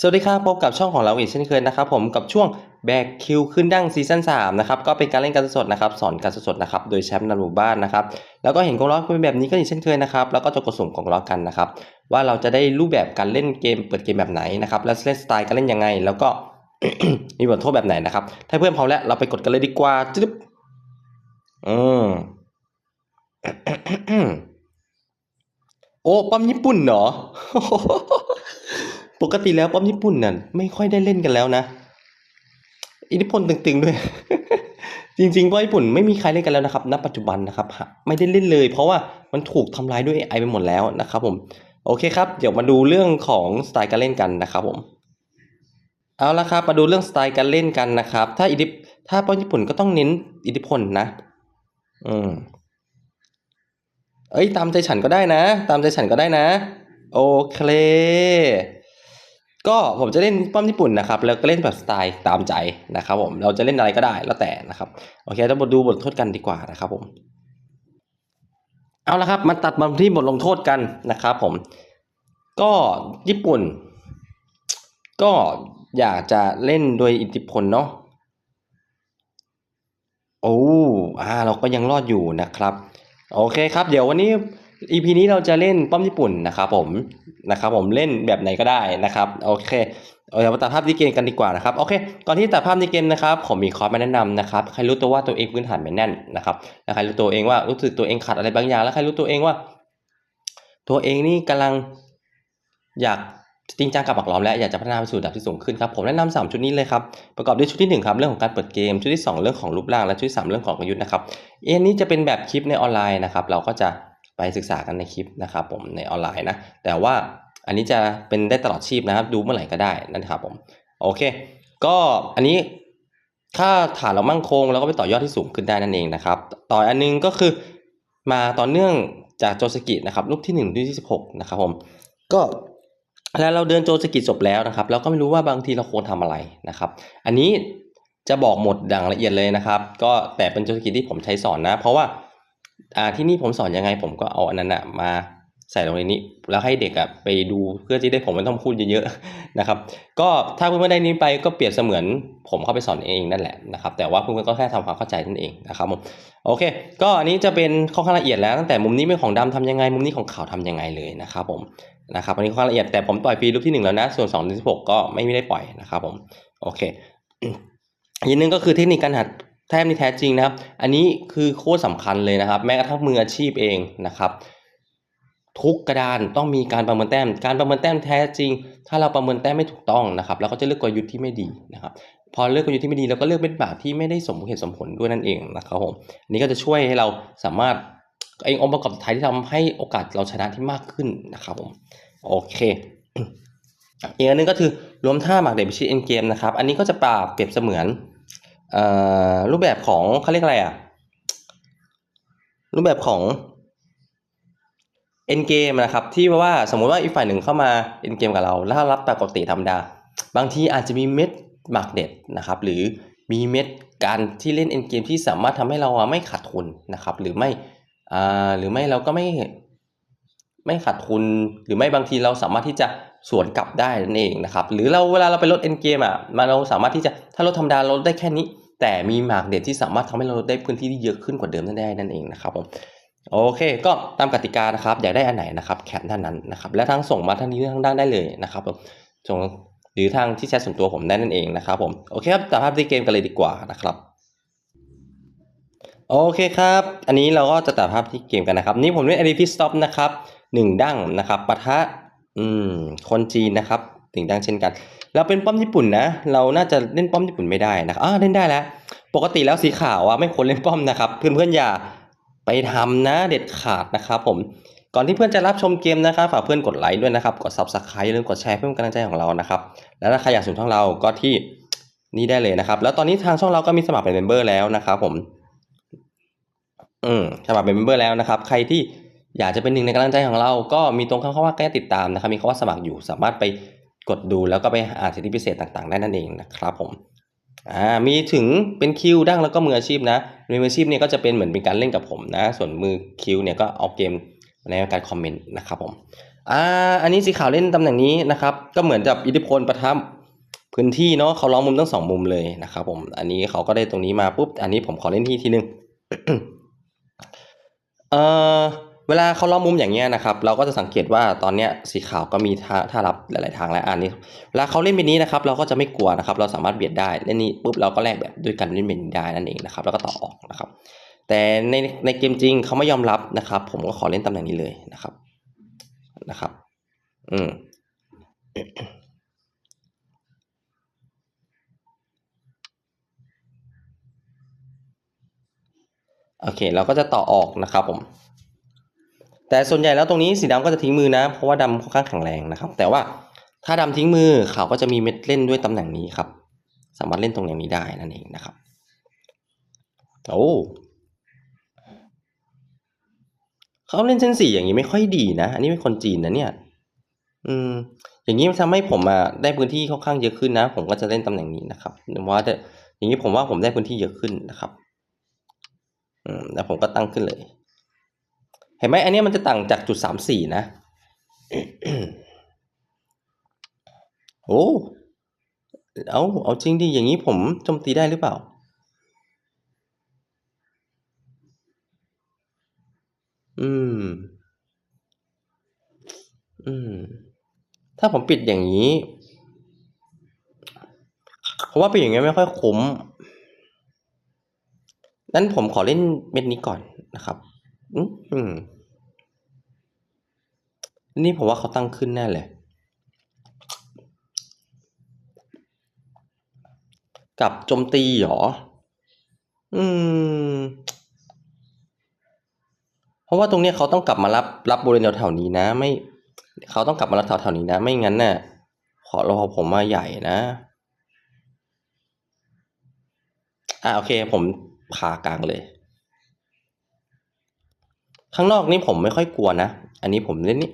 สวัสดีครับพบกับช่องของเราอีกเช่นเคยนะครับผมกับช่วงแบกคิวขึ้นดั้งซีซั่น3นะครับก็เป็นการเล่นการสดนะครับสอนการสดนะครับโดยแชมป์นหมู่บ้านนะครับแล้วก็เห็นกองล้อเป็นแบบนี้ก็อีกเช่นเคยนะครับแล้วก็จะกดสุ่มกองล้อกันนะครับว่าเราจะได้รูปแบบการเล่นเกมเปิดเกมแบบไหนนะครับและเล่นสไตล์การเล่นยังไง แล้วก็มีบทโทษแบบไหนนะครับถ้าเพื่อนพร้อมแล้วเราไปกดกันเลยดีกว่าจึ๊บอืมโอ้ป้อมญี่ปุ่นเหรอ ปกติแล้วป้อมญี่ปุ่นน่ะไม่ค่อยได้เล่นกันแล้วนะ อิทธิพลตึงๆด้วย จริงๆป้อมญี่ปุ่นไม่มีใครเล่นกันแล้วนะครับ ณ ปัจจุบันนะครับ ไม่ได้เล่นเลย เพราะว่ามันถูกทำลายด้วย AI ไปหมดแล้วนะครับผม โอเคครับ เดี๋ยวมาดูเรื่องของสไตล์การเล่นกันนะครับผม เอาละครับ มาดูเรื่องสไตล์การเล่นกันนะครับ ถ้าอิทธิถ้าป้อมญี่ปุ่นก็ต้องเน้นอิทธิพลนะ อืมเอ้ยตามใจฉันก็ได้นะ ตามใจฉันก็ได้นะ โอเค ก็ผมจะเล่นป้อมญี่ปุ่นนะครับ แล้วก็เล่นแบบสไตล์ตามใจนะครับผมเราจะเล่นอะไรก็ได้แล้วแต่นะครับโอเคเรามาดูบทลงโทษกันดีกว่านะครับผมเอาละครับมาตัดมาที่บทลงโทษกันนะครับผม ก็ญี่ปุ่น ก็อยากจะเล่นโดยอิทธิพลเนาะโอ้อ่าเราก็ยังรอดอยู่นะครับ โอเคครับ เดี๋ยววันนี้ EP นี้เราจะเล่นป้อมญี่ปุ่นนะครับผมนะครับผมเล่นแบบไหนก็ได้นะครับโอเคเอามาตัดภาพที่เกมกันดีกว่านะครับโอเคก่อนที่ตัดภาพในเกมนะครับผมมีคอร์สมาแนะนำนะครับใครรู้ตัวว่าตัวเองพื้นฐานไม่แน่นนะครับใครรู้ตัวเองว่ารู้สึกตัวเองขาดอะไรบางอย่าง แล้วใครรู้ตัวเองว่า ตัวเองนี่กำลังอยากจริงจังกับหมักล้อมและอยากจะพัฒนาไปสู่ระดับที่สูงขึ้นครับผมแนะนำสามชุดนี้เลยครับประกอบด้วยชุดที่หนึ่งครับเรื่องของการเปิดเกม ชุดที่สองเรื่องของรูปร่างและชุดที่สามเรื่องของกลยุทธ์นะครับเอ็นนี้จะเป็นแบบคลิปในออนไลน์นะครับเราก็จะ ไปศึกษากันในคลิปนะครับผมในออนไลน์นะ แต่ว่าอันนี้จะเป็นได้ตลอดชีพนะครับ ดูเมื่อไหร่ก็ได้นะครับผม โอเค ก็อันนี้ถ้าฐานเรามั่งคงเราก็ไปต่อยอดที่สูงขึ้นได้นั่นเองนะครับ ต่ออันนึงก็คือมาต่อเนื่องจากโจสกินะครับรูปที่หนึ่งที่สิบหกนะครับผมก็แล้วเราเดินโจสกิจบแล้วนะครับ เราก็ไม่รู้ว่าบางทีเราควรทำอะไรนะครับ อันนี้จะบอกหมดดังละเอียดเลยนะครับ ก็แต่เป็นโจสกิที่ผมใช้สอนนะ เพราะว่า อ่าที่นี่ผมสอนยังไงผมก็เอาอันนั้นอะมาใส่ลงในนี้ แล้วให้เด็กอะไปดูเพื่อที่ได้ผมไม่ต้องพูดเยอะๆนะครับ ก็ถ้าเพื่อนๆได้นี้ไปก็เปรียบเสมือนผมเข้าไปสอนเองนั่นแหละนะครับ แต่ว่าเพื่อนๆก็แค่ทำความเข้าใจนั่นเองนะครับผมโอเค ก็อันนี้จะเป็นข้อข้างละเอียดแล้วตั้งแต่มุมนี้เป็นของดำทำยังไง มุมนี้ของขาวทำยังไงเลยนะครับผมนะครับอันนี้ข้อละเอียดแต่ผมปล่อยฟรีรูปที่หนึ่งแล้วนะ ส่วน2องถึงสิก็ไม่ได้ปล่อยนะครับผมโอเคอีกนึงก็คือเทคนิคการหัด แต้มที่แท้จริงนะครับ อันนี้คือโคตรสำคัญเลยนะครับ แม้กระทั่งมืออาชีพเองนะครับ ทุกกระดานต้องมีการประเมินแต้ม การประเมินแต้มแท้จริง ถ้าเราประเมินแต้มไม่ถูกต้องนะครับเราก็จะเลือกกลยุทธ์ที่ไม่ดีนะครับ พอเลือกกลยุทธ์ที่ไม่ดีเราก็เลือกเป็นแบบที่ไม่ได้สมเหตุสมผลด้วยนั่นเองนะครับผมอันนี้ก็จะช่วยให้เราสามารถเององค์ประกอบสุดท้ายที่ทำให้โอกาสเราชนะที่มากขึ้นนะครับผมโอเคอีกอันหนึงก็คือรวมท่าหมากเดบิชิเอ็นเกมนะครับ อันนี้ก็จะปราบเปรียบเสมือน รูปแบบของเขาเรียกอะไรอะ รูปแบบของเอ็นเกมนะครับ ที่ว่าสมมุติว่าอีกฝ่ายหนึ่งเข้ามาเอ็นเกมกับเรา แล้วรับปกติธรรมดา บางทีอาจจะมีเม็ดหมากเด็ดนะครับ หรือมีเม็ดการที่เล่นเอ็นเกมที่สามารถทำให้เราไม่ขาดทุนนะครับ หรือไม่อ่าหรือไม่เราก็ไม่ไม่ขาดทุน หรือไม่บางทีเราสามารถที่จะ สวนกลับได้นั่นเองนะครับ หรือเราเวลาเราไปลดเอ็นเกมอะมาเราสามารถที่จะถ้าลดธรรมดาลดได้แค่นี้ แต่มีหมากเด็ดที่สามารถทำให้เราลดได้พื้นที่ที่เยอะขึ้นกว่าเดิมนั่นได้นั่นเองนะครับผมโอเค ก็ตามกติกานะครับอยากได้อันไหนนะครับแคปด้านนั้นนะครับและทั้งส่งมาทางนี้ทางด้านได้เลยนะครับผมส่งหรือทางที่แชทส่วนตัวผมได้นั่นเองนะครับผมโอเคครับตัดภาพที่เกมกันเลยดีกว่านะครับโอเคครับ อันนี้เราก็จะตัดภาพที่เกมกันนะครับ นี่ผมเล่น a d p Stop นะครับหนึ่งดั้งนะครับปะทะ อืม คนจีนนะครับหนึ่งดังเช่นกัน เราเป็นป้อมญี่ปุ่นนะ เราน่าจะเล่นป้อมญี่ปุ่นไม่ได้นะครับอ่าเล่นได้แล้ว ปกติแล้วสีขาวอะไม่ควรเล่นป้อมนะครับ เพื่อนๆอย่าไปทำนะเด็ดขาดนะครับผม ก่อนที่เพื่อนจะรับชมเกมนะครับฝากเพื่อนกดไลค์ด้วยนะครับ กด Subscribe อย่าลืมกดแชร์เพื่อเป็นกำลังใจของเรานะครับ แล้วถ้าใครอยากสนับสนุนช่องเราก็ที่นี่ได้เลยนะครับ แล้วตอนนี้ทางช่องเราก็มีสมัครเป็นเมมเบอร์แล้วนะครับผม อืมสมัครเป็นเมมเบอร์แล้วนะครับ ใครที่ อยากจะเป็นหนึ่งในกำลังใจของเรา ก็มีตรงคำว่าแก้ติดตามนะครับ มีคำว่าสมัครอยู่ สามารถไปกดดูแล้วก็ไปอ่านสิทธิพิเศษต่างๆ ได้นั่นเองนะครับผมอ่ามีถึงเป็นคิวดั้งแล้วก็มืออาชีพนะมืออาชีพเนี่ยก็จะเป็นเหมือนเป็นการเล่นกับผมนะ ส่วนมือคิวเนี่ยก็เอาเกมในการคอมเมนต์นะครับผมอ่าอันนี้สีขาวเล่นตำแหน่งนี้นะครับ ก็เหมือนกับอิทธิพลประทับพื้นที่เนาะเขาล้อมมุมทั้งสองมุมเลยนะครับผมอันนี้เขาก็ได้ตรงนี้มาปุ๊บอันนี้ผมขอเล่นที่ทีนึงเอ่อ เวลาเขาล้อมมุมอย่างเงี้ยนะครับเราก็จะสังเกตว่าตอนเนี้ยสีขาวก็มีท่าท่ารับหลาย ๆ ทางและอันนี้เวลาเขาเล่นแบบนี้นะครับเราก็จะไม่กลัวนะครับ เราสามารถเบียดได้เล่นนี้ปุ๊บเราก็แลกแบบด้วยกันเล่นแบบนี้ได้นั่นเองนะครับแล้วก็ต่อออกนะครับ แต่ในในเกมจริงเขาไม่ยอมรับนะครับ ผมก็ขอเล่นตำแหน่งนี้เลยนะครับนะครับ อืมโอเค เราก็จะต่อออกนะครับผม แต่ส่วนใหญ่แล้วตรงนี้สีดำก็จะทิ้งมือนะ เพราะว่าดำค่อนข้างแข็งแรงนะครับ แต่ว่าถ้าดำทิ้งมือเขาก็จะมีเม็ดเล่นด้วยตำแหน่งนี้ครับ สามารถเล่นตรงแหน่งนี้ได้นั่นเองนะครับโอ้เขาเล่นเส้นสี่อย่างนี้ไม่ค่อยดีนะ อันนี้เป็นคนจีนนะเนี่ย อืม อย่างนี้มันทำให้ผมอะได้พื้นที่ค่อนข้างเยอะขึ้นนะ ผมก็จะเล่นตำแหน่งนี้นะครับว่าจะอย่างนี้ผมว่าผมได้พื้นที่เยอะขึ้นนะครับ อืมแล้วผมก็ตั้งขึ้นเลย เห็นไหมอันนี้มันจะต่างจากจุดสามสี่นะ โอ้ เอา เอาจริงดิ อย่างนี้ผมโจมตีได้หรือเปล่า อืม อืม ถ้าผมปิดอย่างนี้เพราะว่าปิดอย่างนี้ไม่ค่อยคุ้ม นั้นผมขอเล่นเม็ดนี้ก่อนนะครับ อืมอืมนี่ผมว่าเขาตั้งขึ้นแน่เลย กับโจมตีเหรอ อืม เพราะว่าตรงเนี้ยเขาต้องกลับมารับรับบริเวณแถวๆนี้นะ ไม่ เขาต้องกลับมารับแถวๆนี้นะ ไม่งั้นน่ะ ขอรอผมมาใหญ่นะอ่าโอเค ผมพากลางเลย ข้างนอกนี่ผมไม่ค่อยกลัวนะ อันนี้ผมเล่นนี่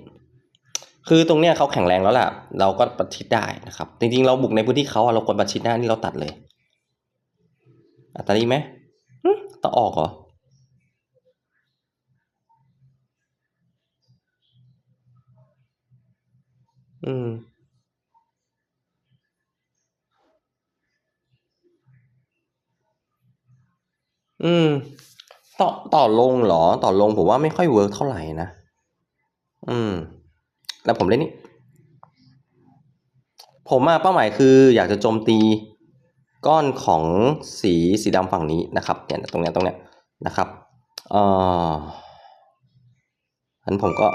คือตรงเนี้ยเขาแข็งแรงแล้วล่ะ เราก็ประชิดได้นะครับ จริงๆ เราบุกในพื้นที่เขาเราควรประชิดได้นี่เราตัดเลยอะตัดดีไหมต่อออกเหรออืม อืม ต่อต่อลงเหรอ ต่อลงผมว่าไม่ค่อยเวิร์กเท่าไหร่นะ อืม แล้วผมเล่นนี่ ผมอะเป้าหมายคือ อยากจะโจมตีก้อนของสีสีดำฝั่งนี้นะครับ เนี่ยตรงเนี้ยตรงเนี้ยนะครับ เอ่องั้นผมก็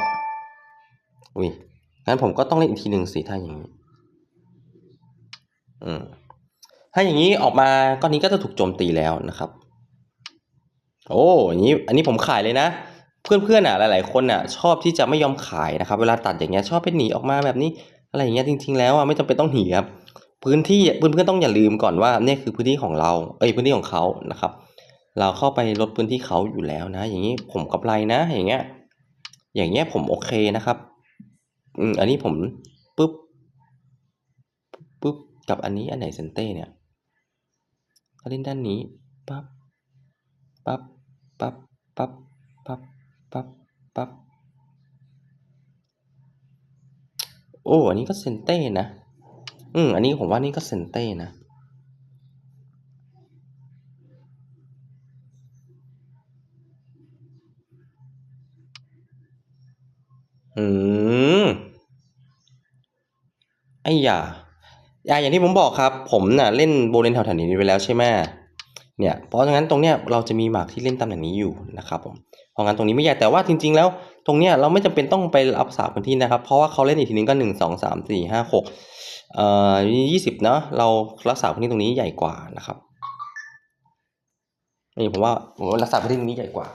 อุ้ยงั้นผมก็ต้องเล่นอีกทีหนึ่งสีถ้าอย่างนี้ อืม ถ้าอย่างนี้ออกมาก้อนนี้ก็จะถูกโจมตีแล้วนะครับ โอ้อย่างนี้อันนี้ผมขายเลยนะ เพื่อนๆอะหลาย ๆ คนอะ ชอบที่จะไม่ยอมขายนะครับ เวลาตัดอย่างเงี้ยชอบไปหนีออกมาแบบนี้ อะไรอย่างเงี้ยจริง ๆ แล้วอะไม่จำเป็นต้องหนีครับพื้นที่เพื่อนๆต้องอย่าลืมก่อนว่าเนี่ยคือพื้นที่ของเราเอ้ยพื้นที่ของเขานะครับ เราเข้าไปลดพื้นที่เขาอยู่แล้วนะ อย่างนี้ผมกำไรนะ อย่างเงี้ย อย่างเงี้ยผมโอเคนะครับอืมอันนี้ผมปุ๊บปุ๊บกับอันนี้อันไหนเซนเต้เนี่ยเล่นด้านนี้ปั๊บปั๊บ ปั๊บปั๊บปั๊บปั๊บปั๊บโอ้อันนี้ก็เซนเต้นะ อืมอันนี้ผมว่านี่ก็เซนเต้นะอืมไอ้ยาอ่าอย่างที่ผมบอกครับ ผมน่ะเล่นโบเลนแถวๆนี้ไปแล้วใช่ไหม เนี่ยเพราะงั้นตรงเนี้ยเราจะมีหมากที่เล่นตำแหน่งนี้อยู่นะครับผมเพราะงั้นตรงนี้ไม่ใหญ่แต่ว่าจริง ๆ แล้วตรงเนี้ยเราไม่จำเป็นต้องไปรับสาพื้นที่นะครับ เพราะว่าเขาเล่นอีกทีนึงก็หนึ่งสองสามสี่ห้าหกเอ่อยี่สิบเนาะเรารักษาพื้นที่ตรงนี้ใหญ่กว่านะครับนี่ผมว่าผมว่ารักษาพื้นที่ตรงนี้ใหญ่กว่า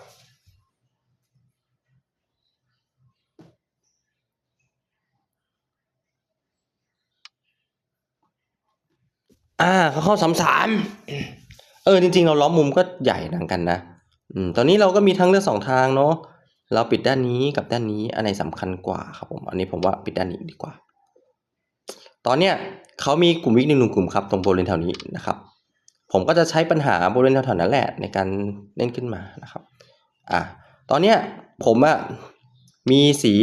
อ่าเขาเข้าสามสาม เออจริง ๆ เราล้อมมุมก็ใหญ่หมือนกันนะอืมตอนนี้เราก็มีทั้งเลือกสองทางเนาะเราปิดด้านนี้กับด้านนี้อันไหนสำคัญกว่าครับผมอันนี้ผมว่าปิดด้านนี้ดีกว่า ตอนเนี้ยเขามีกลุ่มวิกหนึ่งหนึ่งกลุ่มครับตรงบริเวณแถวนี้นะครับ ผมก็จะใช้ปัญหาบริเวณแถวๆนั้นแหละในการเล่นขึ้นมานะครับอะตอนเนี้ยผมอะมีสี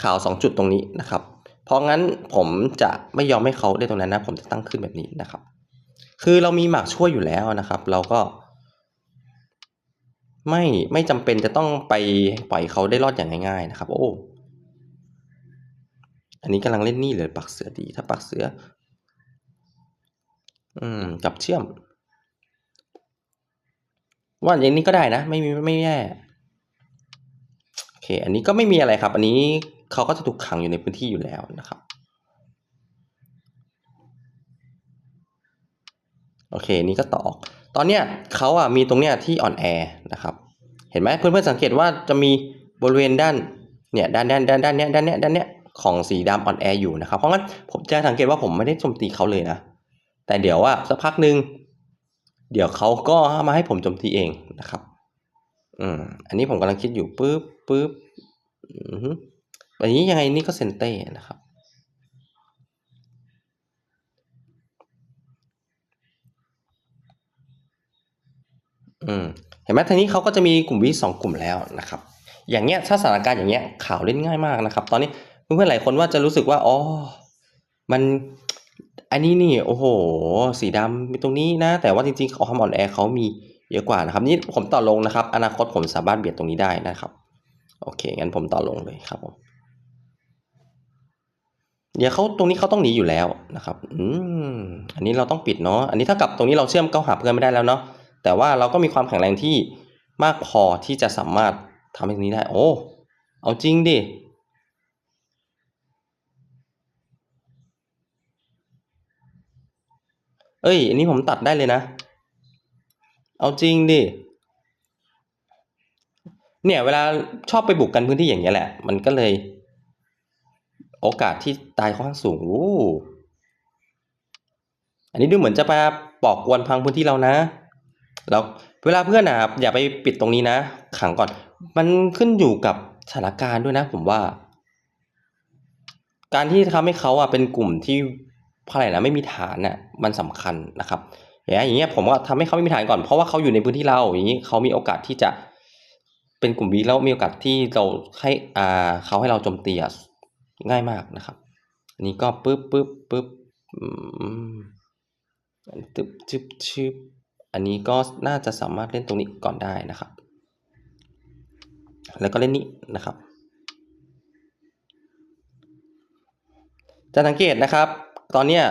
ขาวสองจุดตรงนี้นะครับ เพราะงั้นผมจะไม่ยอมให้เขาได้ตรงนั้นนะ ผมจะตั้งขึ้นแบบนี้นะครับ คือเรามีหมากช่วยอยู่แล้วนะครับ เราก็ ไม่ไม่จำเป็นจะต้องไปปล่อยเขาได้รอดอย่างง่ายๆนะครับ โอ้ อันนี้กำลังเล่นนี่เลยปักเสือดี ถ้าปักเสือ อืมจับเชื่อม ว่าอย่างนี้ก็ได้นะ ไม่มีไม่แย่โอเค อันนี้ก็ไม่มีอะไรครับ อันนี้เขาก็จะถูกขังอยู่ในพื้นที่อยู่แล้วนะครับ โอเคนี่ก็ต่อก ตอนเนี้ยเขาอะมีตรงเนี้ยที่อ่อนแอนะครับ เห็นไหมเพื่อนๆสังเกตว่าจะมีบริเวณด้านเนี่ยด้านด้านด้านด้านเนี้ยด้านเนี้ยด้านเนี้ยของสีดำอ่อนแออยู่นะครับ เพราะงั้นผมจะสังเกตว่าผมไม่ได้โจมตีเขาเลยนะ แต่เดี๋ยวว่าสักพักหนึ่งเดี๋ยวเขาก็มาให้ผมโจมตีเองนะครับ อืม อันนี้ผมกำลังคิดอยู่ปึ๊บปึ๊บอือฮึอันนี้ยังไงนี่ก็เซนเต้นะครับ อืมเห็นไหมทีนี้เขาก็จะมีกลุ่มวิสองกลุ่มแล้วนะครับ อย่างเงี้ยถ้าสถานการณ์อย่างเงี้ยข่าวเล่นง่ายมากนะครับ ตอนนี้เพื่อนๆหลายคนว่าจะรู้สึกว่าอ๋อมันอันนี้นี่โอ้โห สีดำมีตรงนี้นะ แต่ว่าจริงๆความอ่อนแอเขามีเยอะกว่านะครับ นี่ผมต่อลงนะครับ อนาคตผมสามารถเบียดตรงนี้ได้นะครับ โอเคงั้นผมต่อลงเลยครับผมเดี๋ยวเขาตรงนี้เขาต้องหนีอยู่แล้วนะครับ อืม อันนี้เราต้องปิดเนาะ อันนี้ถ้ากับตรงนี้เราเชื่อมเข้าหาเพื่อนไม่ได้แล้วเนาะ แต่ว่าเราก็มีความแข็งแรงที่มากพอที่จะสามารถทำให้ตรงนี้ได้ โอ้ เอาจริงดิ เอ้ย อันนี้ผมตัดได้เลยนะ เอาจริงดิ เนี่ย เวลาชอบไปบุกกันพื้นที่อย่างเงี้ยแหละ มันก็เลย โอกาสที่ตายค่อนข้างสูงโอ้อันนี้ดูเหมือนจะมาปอกกวนพังพื้นที่เรานะ แล้วเวลาเพื่อนอะอย่าไปปิดตรงนี้นะ ขังก่อน มันขึ้นอยู่กับสถานการณ์ด้วยนะผมว่า การที่ทำให้เขาอะเป็นกลุ่มที่อะไรนะไม่มีฐานน่ะมันสำคัญนะครับอย่างเงี้ยผมว่าทำให้เขาไม่มีฐานก่อนเพราะว่าเขาอยู่ในพื้นที่เราอย่างนี้เขามีโอกาสที่จะเป็นกลุ่มวีแล้วมีโอกาสที่เราให้อ่าเขาให้เราโจมตีอะง่ายมากนะครับอันนี้ก็ปึ๊บปึ๊บปึ๊บอืมตึบชึบชึบ อันนี้ก็น่าจะสามารถเล่นตรงนี้ก่อนได้นะครับ แล้วก็เล่นนี้นะครับ จะสังเกตนะครับ ตอนเนี้ย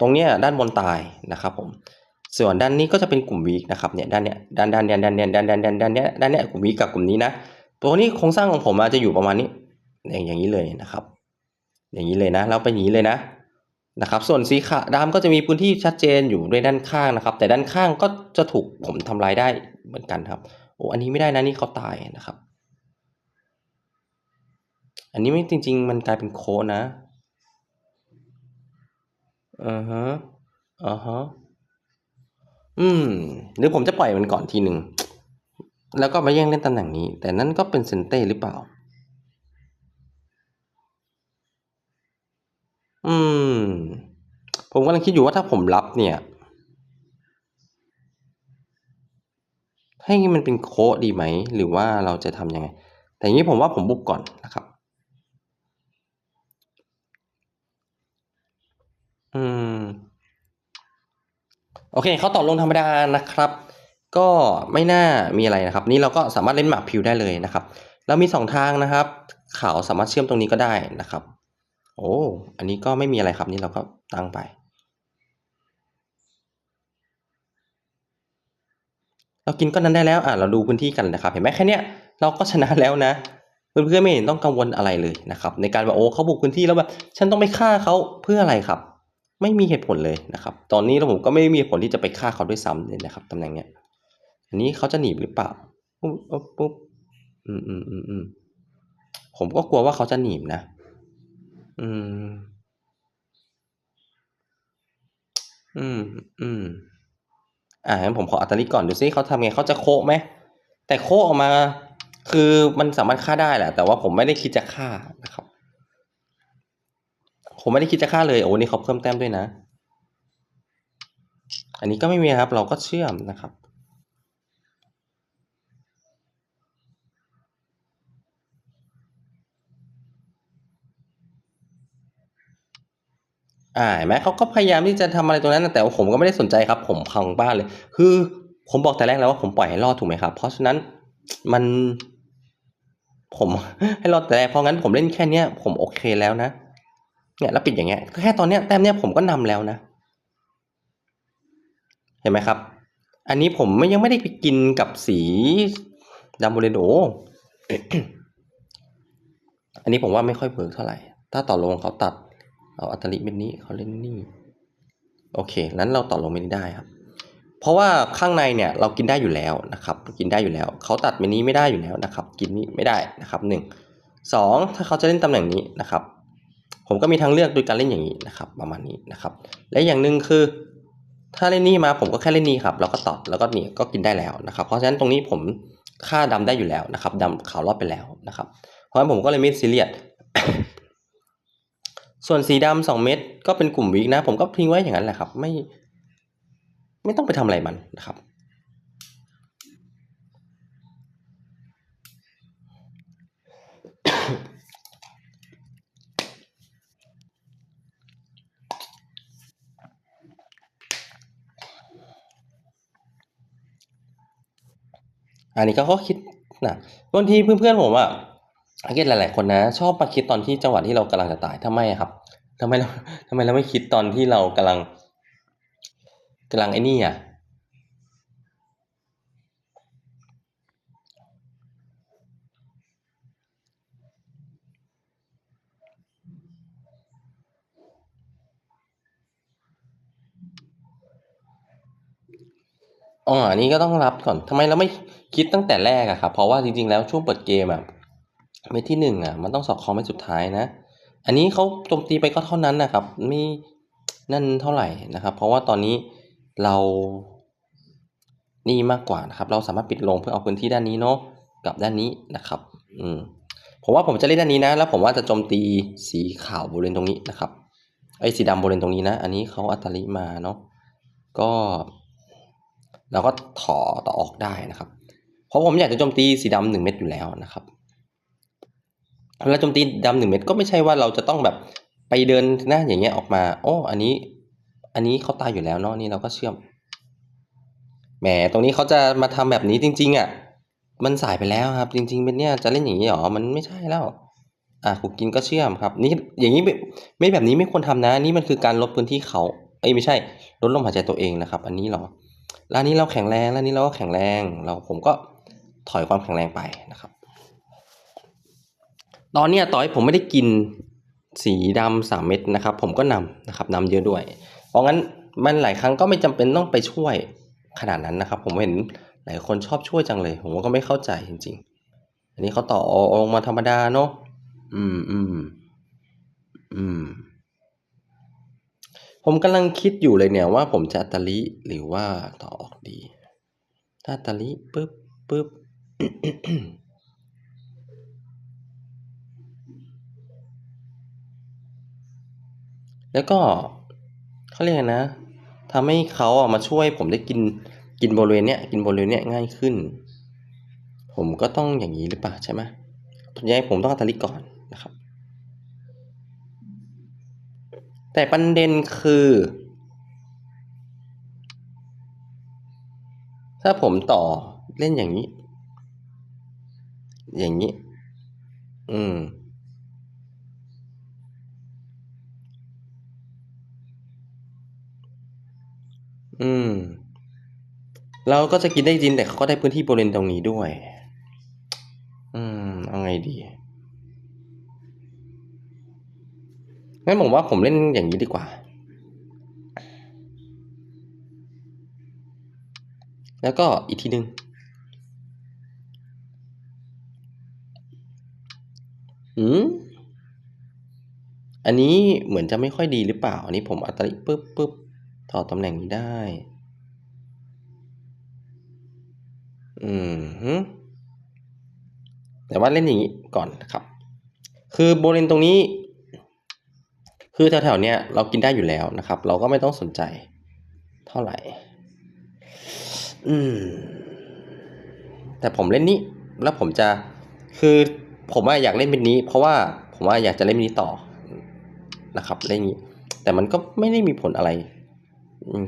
ตรงเนี้ยด้านบนตายนะครับผมส่วนด้านนี้ก็จะเป็นกลุ่มวีกนะครับเนี่ยด้านเนี้ยด้านด้านเนี้ยด้านเนี้ยด้านด้านด้านด้านเนี้ยด้านเนี้ยกลุ่มวีกับกลุ่มนี้นะตัวนี้โครงสร้างของผมอาจจะอยู่ประมาณนี้อย่างอย่างนี้เลยนะครับ อย่างนี้เลยนะแล้วไปอย่างนี้เลยนะ นะครับส่วนสีขาวดำก็จะมีพื้นที่ชัดเจนอยู่ด้วยด้านข้างนะครับ แต่ด้านข้างก็จะถูกผมทำลายได้เหมือนกันครับโอ้อันนี้ไม่ได้นะนี่เขาตายนะครับ อันนี้ไม่จริง ๆ มันกลายเป็นโคนะอือฮะอ่าฮะอืม หรือผมจะปล่อยมันก่อนทีหนึ่งแล้วก็มาแย่งเล่นตำแหน่งนี้ แต่นั่นก็เป็นเซนเต้หรือเปล่า อืม ผมกำลังคิดอยู่ว่าถ้าผมรับเนี่ย ให้มันเป็นโค้ดดีไหม หรือว่าเราจะทำยังไง แต่อย่างนี้ผมว่าผมบุกก่อนนะครับ อืม โอเคเขาต่อลงธรรมดานะครับ ก็ไม่น่ามีอะไรนะครับ นี่เราก็สามารถเล่นหมากพิวได้เลยนะครับ เรามีสองทางนะครับ ขาวสามารถเชื่อมตรงนี้ก็ได้นะครับ โอ้ อันนี้ก็ไม่มีอะไรครับนี่เราก็ตั้งไป เรากินก้อนนั้นได้แล้วอะเราดูพื้นที่กันนะครับ เห็นไหมแค่เนี้ยเราก็ชนะแล้วนะเพื่อนๆไม่เห็นต้องกังวลอะไรเลยนะครับ ในการว่าโอ้เขาบุกพื้นที่แล้วแบบฉันต้องไปฆ่าเขาเพื่ออะไรครับ ไม่มีเหตุผลเลยนะครับ ตอนนี้เราผมก็ไม่มีผลที่จะไปฆ่าเขาด้วยซ้ำเลยนะครับตำแหน่งเนี้ยอันนี้เขาจะหนีหรือเปล่าปุ๊บปุ๊บอืมอืมอืมอืมผมก็กลัวว่าเขาจะหนีนะ อืม อืม อืม อ่างั้นผมขออัตลิก่อนดูซิเขาทำไงเขาจะโคะไหมแต่โคะออกมา คือมันสามารถฆ่าได้แหละ แต่ว่าผมไม่ได้คิดจะฆ่านะครับ ผมไม่ได้คิดจะฆ่าเลยโอ้นี่เขาเพิ่มแต้มด้วยนะ อันนี้ก็ไม่มีครับ เราก็เชื่อมนะครับ อ่าเห็นไหมเขาก็พยายามที่จะทำอะไรตรงนั้นนะแต่ผมก็ไม่ได้สนใจครับ ผมพังบ้านเลย คือผมบอกแต่แรกแล้วว่าผมปล่อยให้รอดถูกไหมครับ เพราะฉะนั้นมัน ผมให้รอดแต่แรกเพราะงั้นผมเล่นแค่เนี้ยผมโอเคแล้วนะเนี่ยแล้วปิดอย่างเงี้ยแค่ตอนเนี้ยแต้มเนี้ยผมก็นำแล้วนะ เห็นไหมครับ อันนี้ผมไม่ยังไม่ได้ไปกินกับสีดำโบเรโดอันนี้ผมว่าไม่ค่อยเบิร์กเท่าไหร่ ถ้าต่อลงเขาตัด เอาอัตลิเม็ดนี้เขาเล่นนี่โอเคนั้นเราต่อลงเม็ดนี้ได้ครับ เพราะว่าข้างในเนี่ยเรากินได้อยู่แล้วนะครับ กินได้อยู่แล้วเขาตัดเม็ดนี้ไม่ได้อยู่แล้วนะครับ กินนี้ไม่ได้นะครับหนึ่งสองถ้าเขาจะเล่นตำแหน่งนี้นะครับ ผมก็มีทางเลือกโดยการเล่นอย่างนี้นะครับ ประมาณนี้นะครับ และอย่างหนึ่งคือ ถ้าเล่นนี่มาผมก็แค่เล่นนี่ครับ แล้วก็ตอบแล้วก็นี่ก็กินได้แล้วนะครับ เพราะฉะนั้นตรงนี้ผมค่าดำได้อยู่แล้วนะครับดำขาวรอบไปแล้วนะครับ เพราะฉะนั้นผมก็เลยไม่ซีเรียส ส่วนสีดำสองเม็ดก็เป็นกลุ่มวิกนะ ผมก็ทิ้งไว้อย่างนั้นแหละครับ ไม่ ไม่ต้องไปทำอะไรมันนะครับ อันนี้ก็เขาคิดนะบางทีเพื่อนๆผมอะอา เกตหลาย ๆ คนนะ ชอบมาคิดตอนที่จังหวะที่เรากำลังจะตายทำไมครับทำไมเราทำไมเราไม่คิดตอนที่เรากำลังกำลังไอ้นี่อะอ๋ออันนี้ก็ต้องรับก่อนทำไมเราไม่คิดตั้งแต่แรกอะครับเพราะว่าจริง ๆ แล้วช่วงเปิดเกมอะ เม็ดที่หนึ่งอะมันต้องสอบคอมเม็ดสุดท้ายนะ อันนี้เขาโจมตีไปก็เท่านั้นนะครับไม่นั่นเท่าไหร่นะครับ เพราะว่าตอนนี้เรานี่มากกว่านะครับ เราสามารถปิดลงเพื่อเอาพื้นที่ด้านนี้เนาะกับด้านนี้นะครับ อืมผมว่าผมจะเล่นด้านนี้นะ แล้วผมว่าจะโจมตีสีขาวบริเวณตรงนี้นะครับ ไอ้สีดำบริเวณตรงนี้นะ อันนี้เขาอัตลิมาเนาะก็ เราก็ถอต่อออกได้นะครับ เพราะผมอยากจะโจมตีสีดำหนึ่งเม็ดอยู่แล้วนะครับ เวลาโจมตีดำหนึ่งเม็ดก็ไม่ใช่ว่าเราจะต้องแบบไปเดินหน้าอย่างเงี้ยออกมาโอ้อันนี้ อันนี้เขาตายอยู่แล้วเนาะนี่เราก็เชื่อมแหมตรงนี้เขาจะมาทำแบบนี้จริง ๆอะมันสายไปแล้วครับ จริง ๆ เป็นเนี่ยจะเล่นอย่างนี้หรอมันไม่ใช่แล้วอะกูกินก็เชื่อมครับ นี่อย่างนี้ไม่แบบนี้ไม่ควรทำนะ นี่มันคือการลดพื้นที่เขาเอ้ยไม่ใช่ลดลมหายใจตัวเองนะครับ อันนี้หรอร้านนี้เราแข็งแรงร้านนี้เราก็แข็งแรง เราผมก็ถอยความแข็งแรงไปนะครับ ตอนนี้ต่อให้ผมไม่ได้กินสีดำสามเม็ดนะครับ ผมก็นำนะครับนำเยอะด้วย เพราะงั้นมันหลายครั้งก็ไม่จำเป็นต้องไปช่วยขนาดนั้นนะครับ ผมเห็นหลายคนชอบช่วยจังเลย ผมก็ไม่เข้าใจจริง ๆ อันนี้เขาต่ออาลงมาธรรมดาเนาะอืมอืมอืมผมกำลังคิดอยู่เลยเนี่ยว่าผมจะอัตลิหรือว่าต่อออกดี ถ้าอัตลิปึ๊บปึ๊บ แล้วก็เขาเรียกนะทำให้เขาอะมาช่วยผมได้กินกินบริเวณเนี้ยกินบริเวณเนี้ยง่ายขึ้น ผมก็ต้องอย่างนี้หรือเปล่าใช่ไหมส่วนใหญ่ผมต้องอัตลิก่อนนะครับ แต่ประเด็นคือ ถ้าผมต่อเล่นอย่างนี้ อย่างนี้ อืม อืม เราก็จะกินได้จริงแต่เขาก็ได้พื้นที่บริเวณตรงนี้ด้วย อืม เอาไงดี งั้นผมว่าผมเล่นอย่างนี้ดีกว่า แล้วก็อีกทีหนึ่งอืม อันนี้เหมือนจะไม่ค่อยดีหรือเปล่า อันนี้ผมอัตริปึ๊บปึ๊บ ถอตำแหน่งนี้ได้ อืมฮึแต่ว่าเล่นอย่างนี้ก่อนนะครับ คือบริเวณตรงนี้ คือแถวๆเนี้ยเรากินได้อยู่แล้วนะครับ เราก็ไม่ต้องสนใจเท่าไหร่ อืม แต่ผมเล่นนี้ แล้วผมจะ คือผมว่าอยากเล่นเป็นนี้ เพราะว่าผมว่าอยากจะเล่นเป็นนี้ต่อนะครับ เล่นนี้ แต่มันก็ไม่ได้มีผลอะไร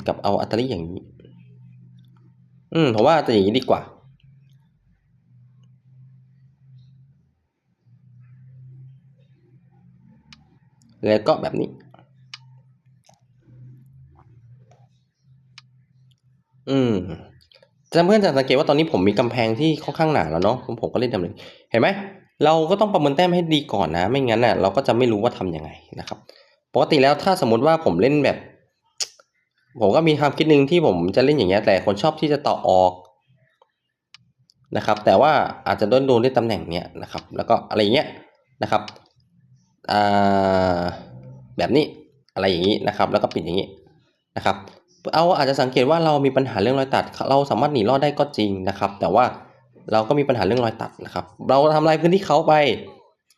กับเอาอัตลีอย่างนี้ อืมผมว่าจะอย่างนี้ดีกว่า แล้วก็แบบนี้ อืมจะเพื่อนจะสังเกตว่าตอนนี้ผมมีกำแพงที่ค่อนข้างหนาแล้วเนาะผมก็เล่นทำเลยเห็นไหมเราก็ต้องประเมินแต้มให้ดีก่อนนะ ไม่งั้นน่ะเราก็จะไม่รู้ว่าทำยังไงนะครับ ปกติแล้วถ้าสมมติว่าผมเล่นแบบ ผมก็มีความคิดหนึ่งที่ผมจะเล่นอย่างเงี้ยแต่คนชอบที่จะต่อออกนะครับ แต่ว่าอาจจะโดนโดนด้วยตำแหน่งเนี้ยนะครับ แล้วก็อะไรอย่างเงี้ยนะครับอ่าแบบนี้อะไรอย่างนี้นะครับ แล้วก็ปิดอย่างนี้นะครับเอาอาจจะสังเกตว่าเรามีปัญหาเรื่องรอยตัด เราสามารถหนีรอดได้ก็จริงนะครับ แต่ว่าเราก็มีปัญหาเรื่องรอยตัดนะครับ เราทำลายพื้นที่เขาไป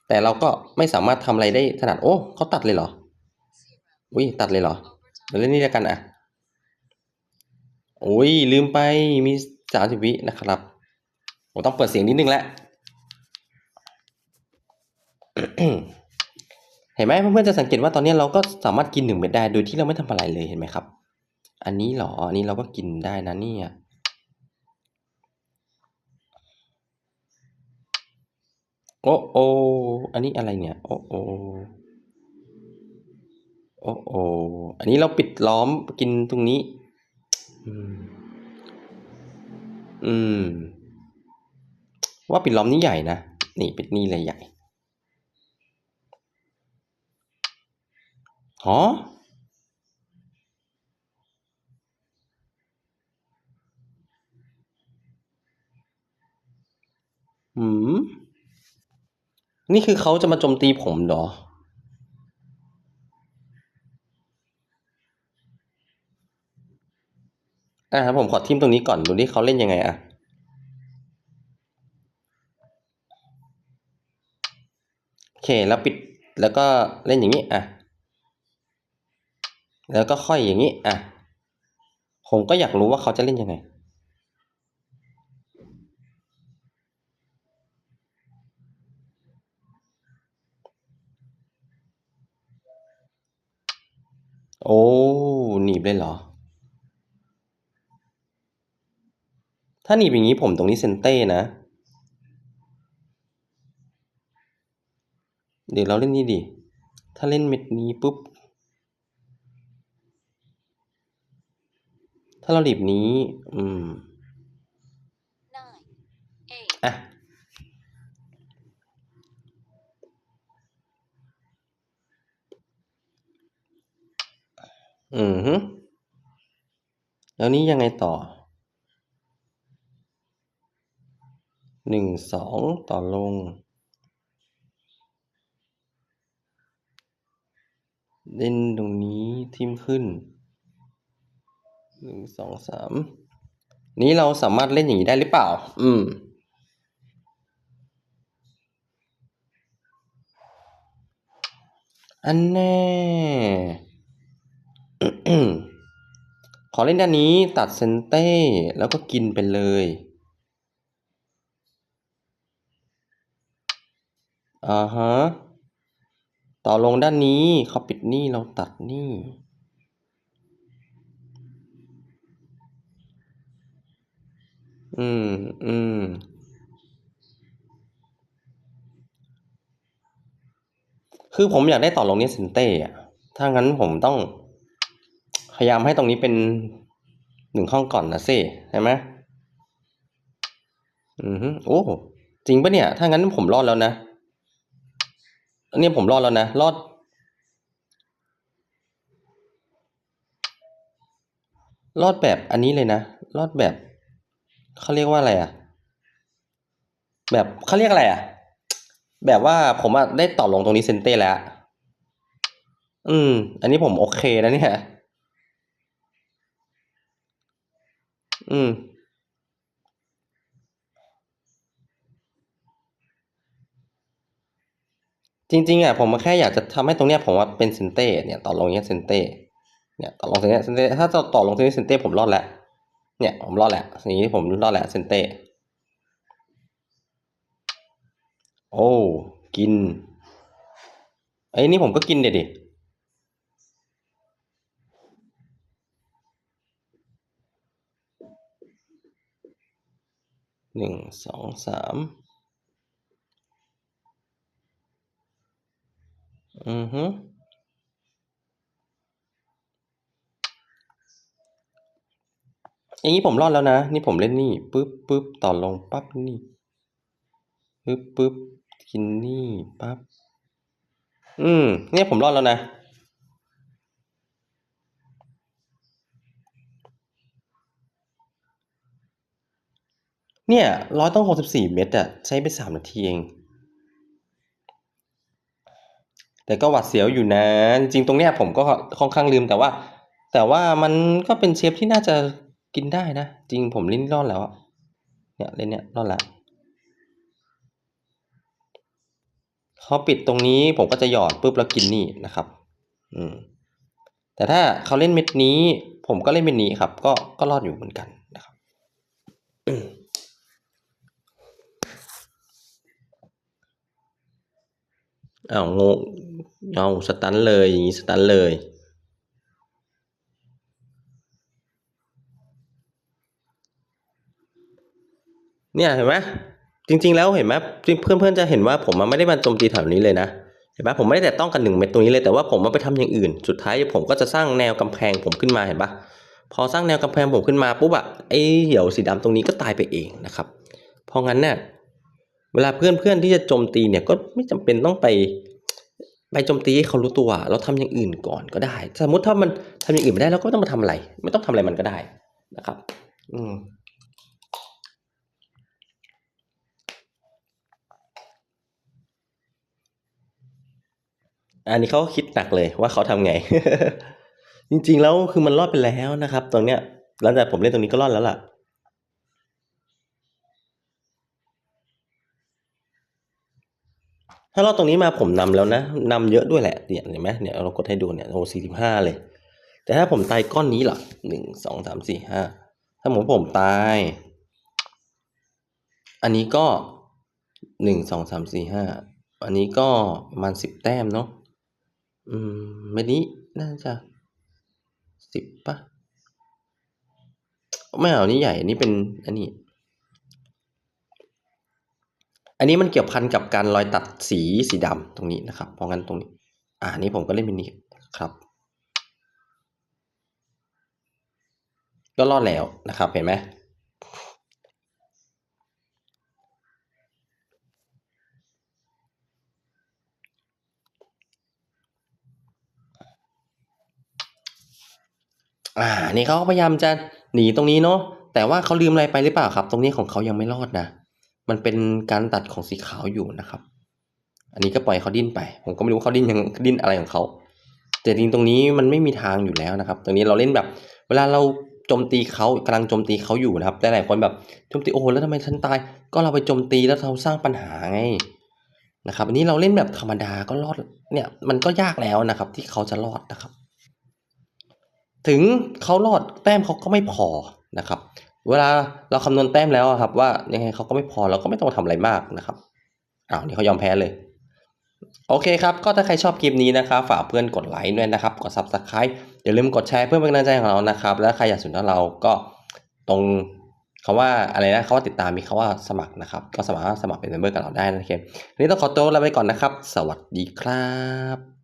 แต่เราก็ไม่สามารถทำอะไรได้ถนัดโอ้เขาตัดเลยเหรออุ้ยตัดเลยเหรอเดี๋ยวเล่นนี่แล้วกันอะ โอ้ย ลืมไปมีสามสิบวินะครับผมต้องเปิดเสียงนิดนึงแหละเห็นไหมเพื่อนๆจะสังเกตว่าตอนนี้เราก็สามารถกินหนึ่งเม็ดได้ โดยที่เราไม่ทำอะไรเลยเห็นไหมครับ อันนี้หรออันนี้เราก็กินได้นะเนี่ยโอ้โออันนี้อะไรเนี่ย โอ้โอโอ้โออันนี้เราปิดล้อมกินตรงนี้ อืม อืม ว่าปิดล้อมนี่ใหญ่นะ นี่ปิดนี่เลยใหญ่ฮะอืม นี่คือเขาจะมาโจมตีผมเหรอ อ่าผมขอทิมตรงนี้ก่อนดูดิเขาเล่นยังไงอะโอเคแล้วปิดแล้วก็เล่นอย่างนี้อะแล้วก็ค่อยอย่างนี้อะผมก็อยากรู้ว่าเขาจะเล่นยังไงโอ้หนีบเลยเหรอ ถ้าหนีบอย่างนี้ผมตรงนี้เซนเต้นะ เดี๋ยวเราเล่นนี่ดิ ถ้าเล่นเม็ดนี้ปุ๊บ ถ้าเราหลีบนี้ อืมอะอือฮึแล้วนี้ยังไงต่อ หนึ่งสองต่อลง เล่นตรงนี้ทิมขึ้นหนึ่งสองสามนี้เราสามารถเล่นอย่างนี้ได้หรือเปล่า อืม อันแน่ขอเล่นด้านนี้ตัดเซนเต้แล้วก็กินไปเลย อ่าฮะ ต่อลงด้านนี้เขาปิดนี่เราตัดนี่อืม อืม คือผมอยากได้ต่อลงนี้เซนเต้อะถ้างั้นผมต้อง พยายามให้ตรงนี้เป็นหนึ่งห้องก่อนนะเซ่ใช่ไหมอือฮึโอ้ จริงปะเนี่ย ถ้างั้นผมรอดแล้วนะ นี่ยผมรอดแล้วนะ รอด รอดแบบอันนี้เลยนะ รอดแบบ เขาเรียกว่าอะไรอะแบบเขาเรียกอะไรอะแบบว่าผมอะได้ต่อลงตรงนี้เซนเต้แล้ว อืม อันนี้ผมโอเคนะเนี่ย อืม จริงๆอะผมแค่อยากจะทำให้ตรงเนี้ยผมว่าเป็นเซนเต้เนี่ยต่อลงเนี้ยเซนเต้เนี่ยต่อลงตรงเนี้เซนเต้ถ้าจะต่อลงตรงนี้เซนเต้ผมรอดและเนี่ยผมรอดและสิ่งที่ผมรอดและเซนเต้โอ้กินไอ้นี่ผมก็กินเด็ดดิหนึ่งสองสาม อือฮึอย่างนี้ผมรอดแล้วนะ นี่ผมเล่นนี่ ปึ๊บปึ๊บต่อลงปั๊บนี่ ปึ๊บปึ๊บกินนี่ปั๊บ อืม เนี่ยผมรอดแล้วนะ เนี่ยร้อยต้องหกสิบสี่เมตรอะใช้ไปสามนาทีเอง แต่ก็หวัดเสียวอยู่นะ จริงตรงเนี้ยผมก็ค่อนข้างลืมแต่ว่า แต่ว่ามันก็เป็นเชฟที่น่าจะกินได้นะ จริงผมลิ้นรอดแล้วเนี่ยเล่นเนี่ยรอดล้วเขาปิดตรงนี้ผมก็จะหยอดปุ๊บแล้วกินนี่นะครับ อืมแต่ถ้าเขาเล่นเม็ดนี้ ผมก็เล่นเม็ดนี้ครับ ก็ก็รอดอยู่เหมือนกันนะครับ อ้าวงงเอาสตันเลยอย่างนี้สตันเลย เนี่ยเห็นไหมจริง ๆ แล้วเห็นไหมเพื่อนๆจะเห็นว่าผมมันไม่ได้มาโจมตีแถวนี้เลยนะเห็นไหมผมไม่ได้แต่ต้องกันหนึ่งเม็ดตรงนี้เลยแต่ว่าผมมาไปทำอย่างอื่น สุดท้ายผมก็จะสร้างแนวกำแพงผมขึ้นมาเห็นปะพอสร้างแนวกำแพงผมขึ้นมาปุ๊บอะไอ้เหี่ยวสีดำตรงนี้ก็ตายไปเองนะครับเพราะงั้นเนี่ย เวลาเพื่อนๆที่จะโจมตีเนี่ยก็ไม่จำเป็นต้องไปไปโจมตีให้เขารู้ตัว เราทำอย่างอื่นก่อนก็ได้ สมมติถ้ามันทำอย่างอื่นไม่ได้เราก็ไม่ต้องมาทำอะไร ไม่ต้องทำอะไรมันก็ได้นะครับ อืมอันนี้เขาคิดหนักเลยว่าเขาทำไง จริงๆแล้วคือมันรอดไปแล้วนะครับ ตรงเนี้ยหลังจากผมเล่นตรงนี้ก็รอดแล้วล่ะ ถ้ารอดตรงนี้มาผมนำแล้วนะนำเยอะด้วยแหละเนี่ยเห็นไหมเนี่ยเรากดให้ดูเนี่ยโอ้สี่สิบห้าเลย แต่ถ้าผมตายก้อนนี้ล่ะหนึ่งสองสามสี่ห้าถ้าผมผมตาย อันนี้ก็หนึ่งสองสามสี่ห้าอันนี้ก็ประมาณสิบแต้มเนาะอืมเม็ดนี้น่าจะสิบปะไม่เอาอันนี้ใหญ่อันนี้เป็นอันนี้ อันนี้มันเกี่ยวพันกับการรอยตัดสีสีดำตรงนี้นะครับ เพราะงั้นตรงนี้ อ่านี้ผมก็เล่นเป็นนี้ครับ ก็รอดแล้วนะครับ เห็นไหมอ่า นี่เขาพยายามจะหนีตรงนี้เนาะ แต่ว่าเขาลืมอะไรไปหรือเปล่าครับ ตรงนี้ของเขายังไม่รอดนะ มันเป็นการตัดของสีขาวอยู่นะครับ อันนี้ก็ปล่อยเขาดิ้นไป ผมก็ไม่รู้เขาดิ้นยังดิ้นอะไรของเขา แต่จริงตรงนี้มันไม่มีทางอยู่แล้วนะครับ ตรงนี้เราเล่นแบบ เวลาเราโจมตีเขากำลังโจมตีเขาอยู่นะครับแต่หลายคนแบบโจมตีโอ้โหแล้วทำไมฉันตาย ก็เราไปโจมตีแล้วเราสร้างปัญหาไงนะครับอันนี้เราเล่นแบบธรรมดาก็รอดเนี่ยมันก็ยากแล้วนะครับ ที่เขาจะรอดนะครับ ถึงเขารอดแต้มเขาก็ไม่พอนะครับ เวลาเราคำนวณแต้มแล้วครับ ว่ายังไงเขาก็ไม่พอเราก็ไม่ต้องทำอะไรมากนะครับอ้าวนี่เขายอมแพ้เลย โอเคครับ ก็ถ้าใครชอบคลิปนี้นะครับ ฝากเพื่อนกดไลค์ด้วยนะครับ กด subscribe อย่าลืมกดแชร์เพื่อเป็นกำลังใจของเรานะครับ แล้วใครอยากสนทนาเราก็ตรงคาว่าอะไรนะคาว่าติดตามมีคาว่าสมัครนะครับ ก็สามารถสมัครเป็นเมมเบอร์กับเราได้นะครับวันนี้ต้องขอตัวลาไปก่อนนะครับ สวัสดีครับ